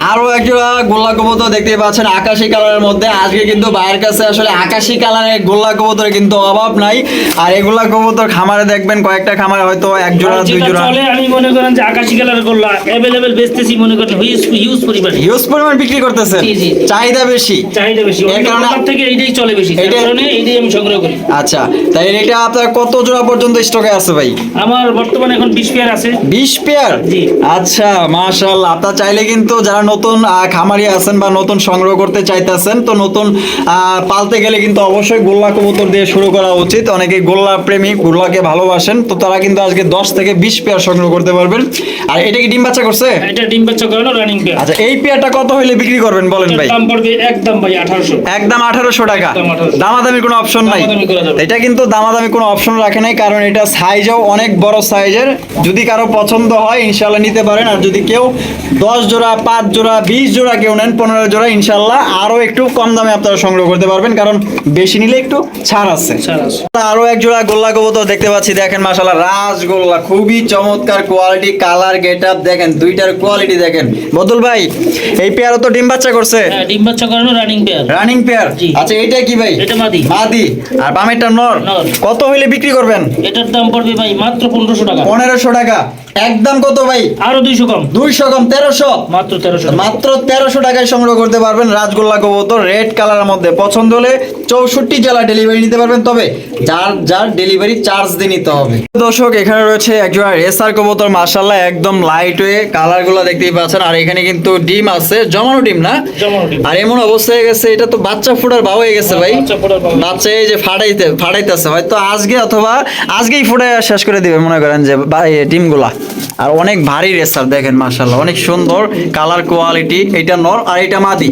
আরও একজোড়া গোল্লা কবুতর দেখতে পাচ্ছেন আকাশি কালারের মধ্যে। আজকে কিন্তু বাইরের কাছে আসলে আকাশি কালারের গোল্লা কবুতরের কিন্তু অভাব নাই। আর এগুলা কবুতর খামারে দেখবেন কয়েকটা খামারে হয়তো এক জোড়া দুই জোড়া। চলে আমি মনে করেন যে আকাশি কালার করলা অ্যাভেলেবেল বেচতেছি মনে করেন হিউজ হিউজ পরিমাণে। হিউজ পরিমাণ বিক্রি করতেছেন জি, জি। চাহিদা বেশি। চাহিদা বেশি। এর কারণে- দোকান থেকে এইটাই চলে বেশি। এইটাই- কারণে এইটাই আমি সংগ্রহ করি। আচ্ছা তাই এটা আপনার কত জোড়া পর্যন্ত স্টকে আছে ভাই? আমার বর্তমানে এখন বিশ পেয়ার আছে। বিশ পেয়ার জি। আচ্ছা মাশাআল্লাহ। আপনার চাইলে কিন্তু যারা নতুন খামারি আছেন বা নতুন সংগ্রহ করতে চাইতেছেন তো নতুন পালতে গেলে কিন্তু অবশ্যই গোল্লা কবুতর দিয়ে শুরু করা উচিত। অনেকে গোল্লা প্রেমিক গোল্লাকে ভালোবাসেন তো তারা কিন্তু আজকে দশ থেকে বিশ পেয়ার সংগ্রহ করতে পারবেন। আর এটা কি ডিম বাচ্চা করছে? এটা ডিম বাচ্চা করানো রানিং পেয়ার আচ্ছা এই পেয়ারটা কত হইলে বিক্রি করবেন বলেন ভাই? দাম পড়বে একদম ভাই আঠারোশো। একদম আঠারোশো টাকা। একদম 1800 দামাদামি কোনো অপশন নাই। এটা কিন্তু দামাদামি কোনো অপশন রাখে নাই কারণ এটা সাইজও অনেক বড় সাইজের যদি কারও পছন্দ হয় ইনশাল্লাহ নিতে পারেন। আর যদি কেউ দশ জোড়া পাঁচ জোড়া জোড়া বিশ জোড়া কেউ নেন পনেরো জোড়া ইনশাল্লাহ আরও একটু কম দামে আপনারা সংগ্রহ করতে পারবেন কারণ বেশি নিলে একটু ছাড় আছে। ছাড় আছে। আরও এক জোড়া গোল্লা কবুতর দেখতে পাচ্ছি দেখেন মাশাল্লাহ রাজগোল্লা খুবই চমৎকার কোয়ালিটি কালার গেট আপ দেখেন দুইটার কোয়ালিটি দেখেন। বদল ভাই এই পেয়ারও তো ডিম বাচ্চা করছে। হ্যাঁ ডিম বাচ্চা করানো রানিং পেয়ার রানিং পেয়ার আচ্ছা এইটা কি ভাই? এটা মাদি। মাদি। আর বামেরটা নর। কত হইলে বিক্রি করবেন? এটার দাম পড়বে ভাই মাত্র পনেরোশো টাকা। পনেরোশো টাকা। একদম কত ভাই? আরও দুইশো কম। দুইশো কম তেরোশো। মাত্র তেরোশো মাত্র তেরোশো টাকায় সংগ্রহ করতে পারবেন রাজগোল্লা কবুতর রেড কালারের মধ্যে। পছন্দ হলে চৌষট্টি জেলা ডেলিভারি নিতে পারবেন। তবে যার যার ডেলিভারি চার্জ দিয়ে নিতে হবে। দর্শক এখানে রয়েছে একজোড়া রেসার কবুতর মার্শাল্লাহ একদম লাইট ওয়ে কালারগুলো দেখতেই পাচ্ছেন। আর এখানে কিন্তু ডিম আছে জমানো ডিম না? আর এমন অবস্থা হয়ে গেছে এটা তো বাচ্চা ফুটার ভাও হয়ে গেছে ভাই। বাচ্চা এই যে ফাটাইতে ফাটাইতেছে। হয়তো আজকে অথবা আজকেই ফুটে শেষ করে দিবে মনে করেন যে ডিমগুলা। আর অনেক ভারী রেসার দেখেন মাশাল্লাহ অনেক সুন্দর কালার কোয়ালিটি। এটা নর আর এটা মাদি।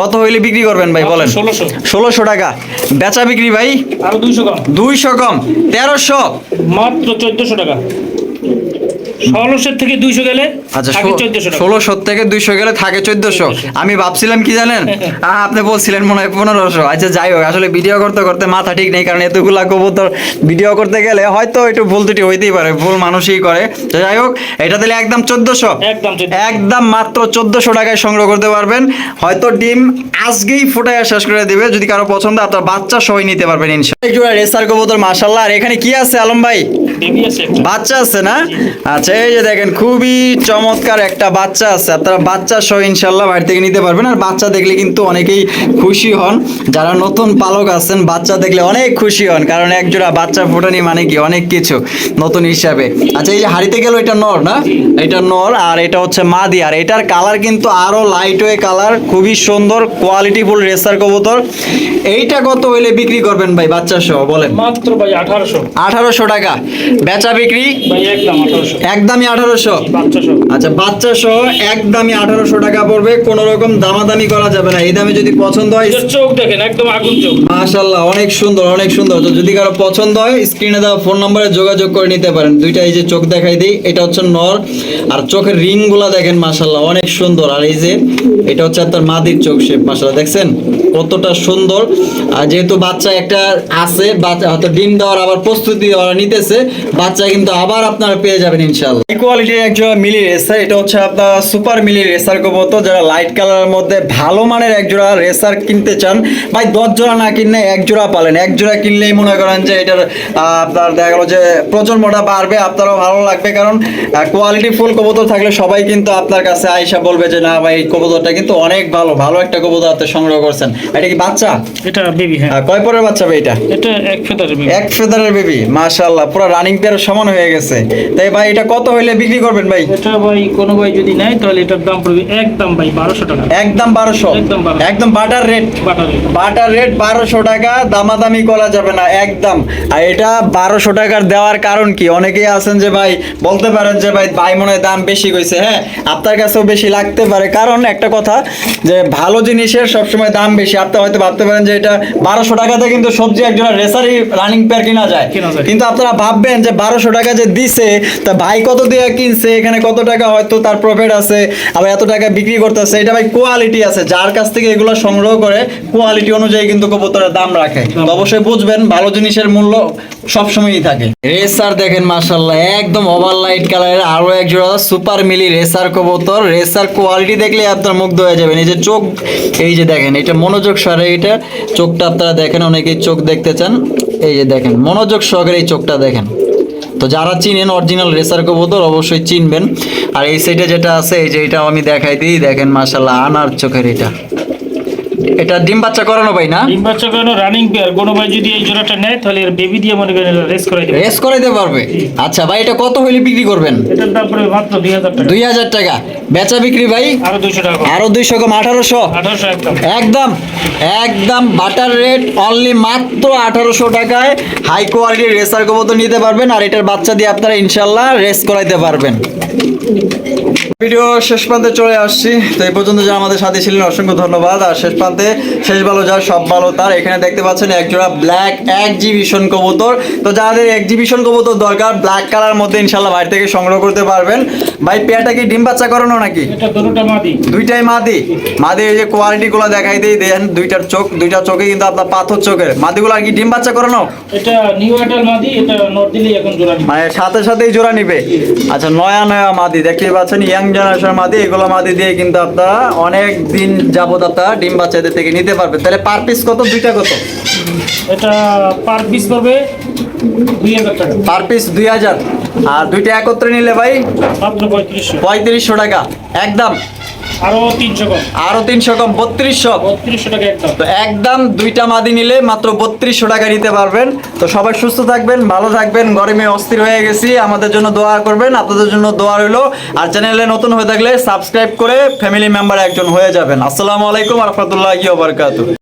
কত হইলে বিক্রি করবেন ভাই বলেন? ষোলোশো। টাকা। বেচা বিক্রি ভাই? দুইশো কম। দুইশো কম। তেরোশো। মাত্র চোদ্দশো টাকা। ষোলোশোর থেকে দুইশো গেলে আচ্ছা আগে চোদ্দশো টাকা। ষোলোশো থেকে দুইশো গেলে থাকে চোদ্দশো। আমি ভাবছিলাম কি জানেন? আপনি বলছিলেন মনে হয় পনেরোশো। আচ্ছা যাই হোক আসলে ভিডিও করতে করতে মাথা ঠিক নেই কারণ এতগুলা কবুতর ভিডিও করতে গেলে হয়তো একটু ভুল ত্রুটি হইতেই পারে ভুল মানুষই করে। তো যাই হোক এটা দিলে একদম চোদ্দশো। একদম মাত্র চোদ্দশো টাকায় সংগ্রহ করতে পারবেন। হয়তো ডিম আজকেই ফুটায় শেষ করে দিবে যদি কারও পছন্দ আপনার বাচ্চা সবাই নিতে পারবেন ইনশাল্লাহ রেসার কবুতর মাশাল্লাহ আর এখানে কি আছে আলম ভাই। বাচ্চা আছে না? আচ্ছা এই যে দেখেন খুবই চমৎকার একটা বাচ্চা আছে। আপনারা বাচ্চা সহ ইনশাল্লাহ বাড়ি থেকে নিতে পারবেন। আর বাচ্চা দেখলে কিন্তু অনেকেই খুশি হন। যারা নতুন পালক আছেন বাচ্চা দেখলে অনেক খুশি হন। কারণ একজোড়া বাচ্চা ফোটানি মানে কি? অনেক কিছু নতুন হিসাবে। আচ্ছা এই যে হাড়িতে গেল এটা নর না? এটা নর আর এটা হচ্ছে মাদি। আর এটার কালার কিন্তু আরও লাইট ওয়ে কালার খুবই সুন্দর কোয়ালিটি ফুল রেসার কবুতর। এইটা কত হইলে বিক্রি করবেন ভাই বাচ্চা সহ? বলেন। মাত্র ভাই আঠারোশো। আঠারোশো টাকা। বেচা বিক্রি? ভাই একদম আঠারোশো। একদমই আঠারোশো। আচ্ছা বাচ্চা সহ একদমই আঠারোশো টাকা পড়বে কোন রকম দামাদামি করা যাবে না। এই দামে যদি পছন্দ হয় চোখ দেখেন একদম আগুন চোখ। মাশাল্লাহ অনেক সুন্দর অনেক সুন্দর। তো যদি কারও পছন্দ হয় স্ক্রিনে দেওয়া ফোন নম্বরে যোগাযোগ করে নিতে পারেন। দুইটা এই যে চোখ দেখাই দিই এটা হচ্ছে নর আর চোখের রিংগুলা দেখেন মাশাল্লাহ অনেক সুন্দর। আর এই যে এটা হচ্ছে আপনার মাদির চোখ শেপ মাশাল্লাহ দেখছেন? কতটা সুন্দর। আর যেহেতু বাচ্চা একটা আছে বাচ্চা হয়তো ডিম দেওয়ার আবার প্রস্তুতি নিতেছে বাচ্চা কিন্তু আবার আপনারা পেয়ে যাবেন ইনশাল্লাহ এই কোয়ালিটির একজন মিলি রেসার এটা হচ্ছে আপনার সুপার মিলি রেসার কবতো যারা লাইট কালারের মধ্যে ভালো মানের এক জোড়া রেসার কিনতে চান ভাই দশ জোড়া না কিনলে এক জোড়া পালেন। এক জোড়া কিনলেই মনে করেন যে এটার আপনার দেখা গেলো যে প্রজন্মটা বাড়বে আপনারও ভালো লাগবে কারণ কোয়ালিটি ফুল কবুতর থাকলে সবাই কিন্তু আপনার কাছে আইসা বলবে যে না ভাই এই কবুতরটা কিন্তু অনেক ভালো ভালো একটা কবুতর আপনি সংগ্রহ করছেন। এটা কি বাচ্চা? এটা বেবি হ্যাঁ। কয় পরের বাচ্চা ভাই এটা? এটা এক ফেদারের বেবি এক ফেদারের বেবি মাশাআল্লাহ পুরো রানিং পেয়ার সমান হয়ে গেছে। তাই ভাই এটা কত হইলে বিক্রি করবেন ভাই? এটা ভাই কোনো ভাই যদি নেয় তাহলে এটার দাম পড়বে একদম ভাই বারোশো টাকা। একদম বারোশো? একদম একদম বাটার রেট? বাটারে বাটার রেট বারোশো টাকা দামাদামি করা যাবে না একদম। আর এটা বারোশো টাকার দেওয়ার কারণ কি? অনেকেই আছেন যে ভাই বলতে পারেন যে ভাই ভাই মনে দাম বেশি কইছে হ্যাঁ? আপনার কাছেও বেশি লাগতে পারে। কারণ একটা কথা যে ভালো জিনিসের সবসময় দাম বেশি। আপনি হয়তো ভাবতে পারেন যে এটা বারোশো টাকাতে কিন্তু সবজি একজন রেসারি রানিং পেয়ার কিনা যায়। কেনা কিন্তু আপনারা ভাববেন যে বারোশো টাকা যে দিছে তা ভাই কত দিয়ে কিনছে, এখানে কত টাকা হয়তো তার প্রফিট আছে, আবার এত টাকা বিক্রি করতেছে, এটা ভাই কোয়ালিটি আছে। যার কাছ থেকে এগুলো সংগ্রহ করে কোয়ালিটি অনুযায়ী কিন্তু কবুতরের দাম রাখে। অবশ্যই বুঝবেন, ভালো জিনিসের মূল্য সবসময়ই থাকে। রেসার দেখেন মাশাল্লাহ একদম ওভার লাইট কালারের আরও এক জোড়া সুপার মিলি রেসার কবুতর। রেসার কোয়ালিটি দেখলে আপনার মুগ্ধ হয়ে যাবেন। এই যে চোখ, এই যে দেখেন, এটা মনোযোগ সরে এটা চোখটা আপনারা দেখেন, অনেকেই চোখ দেখতে চান। এই যে দেখেন, মনোযোগ সহকারে এই চোখটা দেখেন। তো যারা চিনেন অরিজিনাল রেসার বোতল অবশ্যই চিনবেন। আর এই সাইডে যেটা আছে, এই যে এটাও আমি দেখাই দিই, দেখেন মাসাল্লাহ আনার চোখের এটা। এটা ডিম বাচ্চা করানো ভাই না? ডিম বাচ্চা করানো রানিং পেয়ার কোনো ভাই যদি এই জোড়াটা নেয় তাহলে এর বেবি দিয়ে মনে করেন রেস করে দেবে। রেস করাইতে পারবে? আচ্ছা ভাই এটা কত হইলে বিক্রি করবেন? এটার দাম পড়বে মাত্র দুই হাজার টাকা। দুই হাজার টাকা। বেচা বিক্রি ভাই? আরও দুইশো টাকা কম। আরও দুইশো কম আঠারোশো? আঠারোশো একদম। একদম একদম বাটার রেট অনলি মাত্র আঠারোশো টাকায়। হাই কোয়ালিটির রেসার কবুতর নিতে পারবেন আর এটার বাচ্চা দিয়ে আপনারা ইনশাল্লাহ রেস করাইতে পারবেন। ভিডিও শেষ প্রান্তে চলে আসছি। তো এই পর্যন্ত যারা আমাদের সাথে ছিলেন অসংখ্য ধন্যবাদ। আর শেষ প্রান্তে শেষ ভালো যার সব ভালো তার। এখানে দেখতে পাচ্ছেন একজোড়া ব্ল্যাক একজিবিশন কবুতর। তো যাদের একজিবিশন কবুতর দরকার ব্ল্যাক কালার মধ্যে ইনশাল্লাহ বাইরে থেকে সংগ্রহ করতে পারবেন। ভাই পেয়াটা কি ডিম বাচ্চা করানো নাকি? দুইটাই মাদি? মাদি এই যে কোয়ালিটি গুলো দেখাই দিই দেন দুইটার চোখ দুইটা চোখে কিন্তু আপনার পাথর চোখের। মাদিগুলো আর কি ডিম বাচ্চা করানো? এটা নিউ মাদি এটা এখন জোড়া মানে সাথে সাথেই জোড়া নিবে। আচ্ছা নয়া নয়া মাদি দেখতেই পাচ্ছেন ইয়াং জেনারেশন মাদি এগুলো মাদি দিয়ে কিন্তু আপনারা অনেক দিন যাবত আপনারা ডিম বাচ্চাদের থেকে নিতে পারবেন। তাহলে পার পিস কত? দুইটা কত? এটা পার পিস পড়বে দুই হাজার টাকা। পার পিস দুই হাজার। আর দুইটা একত্রে নিলে ভাই? পঁয়ত্রিশশো টাকা। একদম। আরও কম। কম টাকা একদম। তো একদম দুইটা মাদি নিলে মাত্র বত্রিশশো টাকা নিতে পারবেন। তো সবাই সুস্থ থাকবেন ভালো থাকবেন গরমে অস্থির হয়ে গেছি। আমাদের জন্য দোয়া করবেন আপনাদের জন্য দোয়া রইল। আর চ্যানেলে নতুন হয়ে থাকলে সাবস্ক্রাইব করে ফ্যামিলি মেম্বার একজন হয়ে যাবেন। আসসালামু আলাইকুম রহমতুল্লাহ